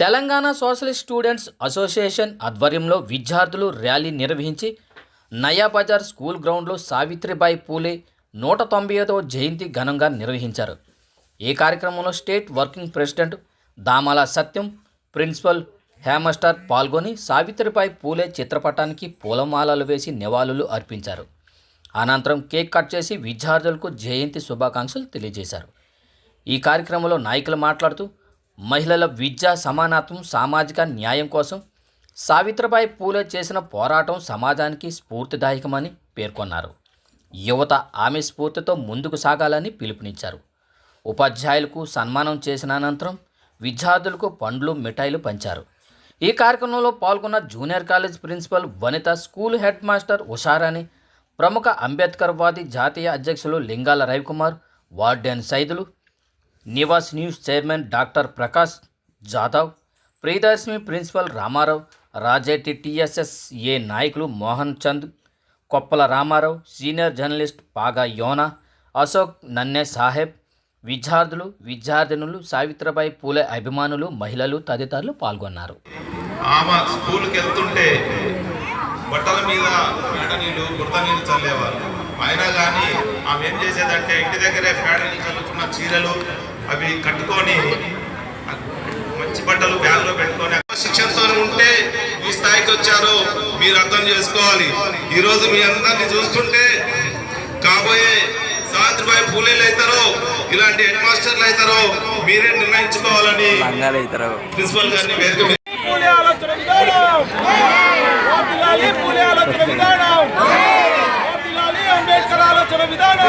Telangana socialist students association ఆధ్వర్యంలో విద్యార్థులు rally నిర్వహించి నయా బజార్ స్కూల్ గ్రౌండ్లో సావిత్రిబాయి పూలే నూట తొంభై ఐదవ జయంతి ఘనంగా నిర్వహించారు. ఈ కార్యక్రమంలో state working president Damala Satyam principal హేమస్టార్ పాల్గొని సావిత్రిబాయి పూలే చిత్రపటానికి పూలమాలలు వేసి నివాళులు అర్పించారు. అనంతరం కేక్ కట్ చేసి విద్యార్థులకు జయంతి శుభాకాంక్షలు తెలియజేశారు. ఈ కార్యక్రమంలో నాయకులు మాట్లాడుతూ మహిళల విద్య సమానత్వం సామాజిక న్యాయం కోసం సావిత్రిబాయి పూలే చేసిన పోరాటం సమాజానికి స్ఫూర్తిదాయకమని పేర్కొన్నారు. యువత ఆమె స్ఫూర్తితో ముందుకు సాగాలని పిలుపునిచ్చారు. ఉపాధ్యాయులకు సన్మానం చేసిన అనంతరం విద్యార్థులకు పండ్లు మిఠాయిలు పంచారు. ఈ కార్యక్రమంలో పాల్గొన్న junior college principal Vanitha school head master Usharani ప్రముఖ అంబేద్కర్ వాది జాతీయ అధ్యక్షులు Lingala Ravikumar warden Saidulu Nivas news chairman doctor Prakash Jadhav Priyadarshini principal Ramarao Rajeti TSS A నాయకులు మోహన్ చంద్ కొప్పల రామారావు సీనియర్ జర్నలిస్ట్ పాగా యోనా అశోక్ నన్నే సాహెబ్ విద్యార్థులు విద్యార్థినులు సావిత్రిబాయి పూలే అభిమానులు మహిళలు తదితరులు పాల్గొన్నారు. ఆమె స్కూల్కి వెళ్తుంటే బట్టల మీద పేడ నీళ్ళు బురద నీళ్ళు చల్లేవారు అయినా కానీ ఆమె ఏం చేసేదంటే ఇంటి దగ్గరే పేడ నీళ్ళు చల్లుకున్న చీరలు అవి కట్టుకొని మంచి బట్టలు బ్యాగ్లో పెట్టుకొని శిక్షణతో ఉంటే ఈ స్థాయికి వచ్చారో మీరు అర్థం చేసుకోవాలి. ఈరోజు మీ అందరిని చూస్తుంటే కాబోయే సావిత్రిబాయి పూలేలు అవుతారో ఇలాంటి హెడ్ మాస్టర్లు అవుతారో మీరే నిర్ణయించుకోవాలని ప్రిన్సిపల్ గారిని ఆలోచన విధానం. ఓపిలాలి పూలే ఆలోచన విధానం. ఓపిలాలి అంబేద్కర్ ఆలోచన విధానం.